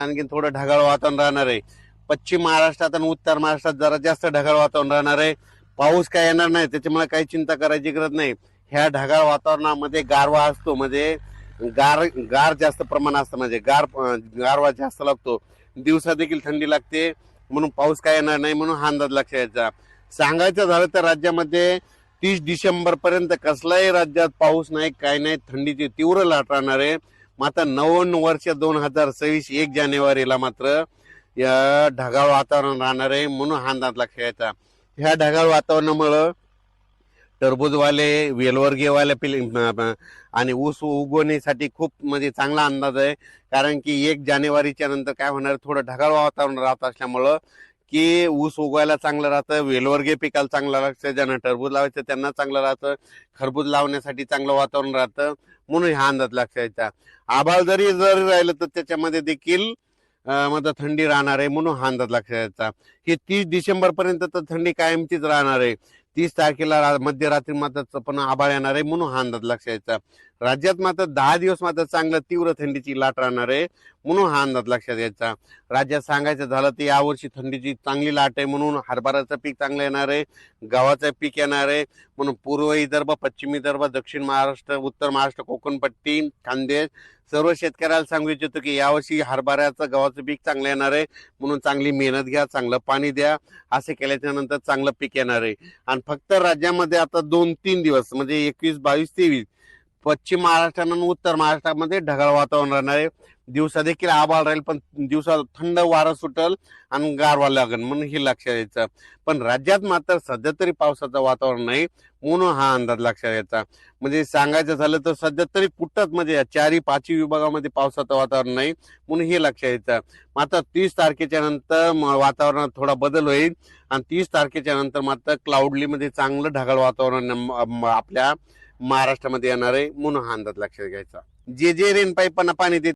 आणखी थोडं ढगाळ वातावरण राहणार आहे. पश्चिम महाराष्ट्रात आणि उत्तर महाराष्ट्रात जरा जास्त ढगाळ वातावरण राहणार आहे. पाऊस काय येणार नाही त्याच्यामुळे काही चिंता करायची गरज नाही. ह्या ढगाळ वातावरणामध्ये गारवा असतो म्हणजे गार गार जास्त प्रमाण असतं म्हणजे गार गारवा जास्त लागतो. दिवसा देखील थंडी लागते म्हणून पाऊस काय येणार नाही म्हणून हा अंदाज लक्षात यायचा सांगायचं झालं तर राज्यामध्ये तीस डिसेंबर पर्यंत कसलाही राज्यात पाऊस नाही काय नाही थंडीची तीव्र लाट राहणार आहे. मात्र नव्वन्न वर्ष दोन हजार सव्वीस एक जानेवारीला मात्र या ढगाळ वातावरण राहणार आहे म्हणून हा अंदाज लक्षात ह्या ढगाळ वातावरणामुळं टरबूजवाले वेलवर्गीयवाले पिल आणि ऊस उगवण्यासाठी खूप म्हणजे चांगला अंदाज आहे. कारण की एक जानेवारीच्या नंतर काय होणार थोडं ढगाळ वातावरण राहत असल्यामुळं की ऊस उगवायला चांगलं राहतं वेलवर्गीय पिकाला चांगलं लागतं ज्यांना टरबूज लावायचं त्यांना चांगलं राहतं खरबूज लावण्यासाठी चांगलं वातावरण राहतं म्हणून हा अंदाज लक्षायचा आभाळ जरी जरी राहिलं तर त्याच्यामध्ये देखील अं, मध्ये थंडी राहणार आहे म्हणून हा अंदाज लक्षात की तीस डिसेंबर पर्यंत तर थंडी कायमचीच राहणार आहे. तीस तारखेला मध्यरात्री मात्र पण आभाळ येणार आहे म्हणून हा अंदाज लक्षात यायचा राज्यात मात्र दहा दिवस मात्र चांगलं तीव्र थंडीची लाट राहणार आहे म्हणून हा अंदाज लक्षात यायचा राज्यात सांगायचं झालं तर यावर्षी थंडीची चांगली लाट आहे म्हणून हरभऱ्याचं पीक चांगलं येणार आहे गव्हाचं पीक येणार आहे म्हणून पूर्व विदर्भ पश्चिम विदर्भ दक्षिण महाराष्ट्र उत्तर महाराष्ट्र कोकणपट्टी खानदेश सर्व शेतकऱ्याला सांगू इच्छितो की यावर्षी हरभऱ्याचं गव्हाचं पीक चांगलं येणार आहे म्हणून चांगली मेहनत घ्या चांगलं पाणी द्या असे केल्याच्यानंतर चांगलं पीक येणार आहे. आणि फक्त राज्यामध्ये आता दोन तीन दिवस म्हणजे एकवीस बावीस तेवीस पश्चिम महाराष्ट्र आणि उत्तर महाराष्ट्रामध्ये ढगाळ वातावरण राहणार आहे. दिवसा देखील आभाळ राहील पण दिवसा थंड वारं सुटल आणि गारवा लागेल म्हणून हे लक्षात यायचं पण राज्यात मात्र सध्या तरी पावसाचं वातावरण नाही म्हणून हा अंदाज लक्षात यायचा म्हणजे सांगायचं झालं तर सध्या तरी कुठंच म्हणजे चारी चारही पाचही विभागामध्ये पावसाचं वातावरण नाही म्हणून हे लक्षात यायचं मात्र तीस तारखेच्या नंतर वातावरणात थोडा बदल होईल आणि तीस तारखेच्या नंतर मात्र क्लाउडलीमध्ये चांगलं ढगाळ वातावरण आपल्या महाराष्ट्रामध्ये येणार आहे म्हणून हा अंदाज लक्षात घ्यायचा. जे जे रेनपाईपांना पाणी देत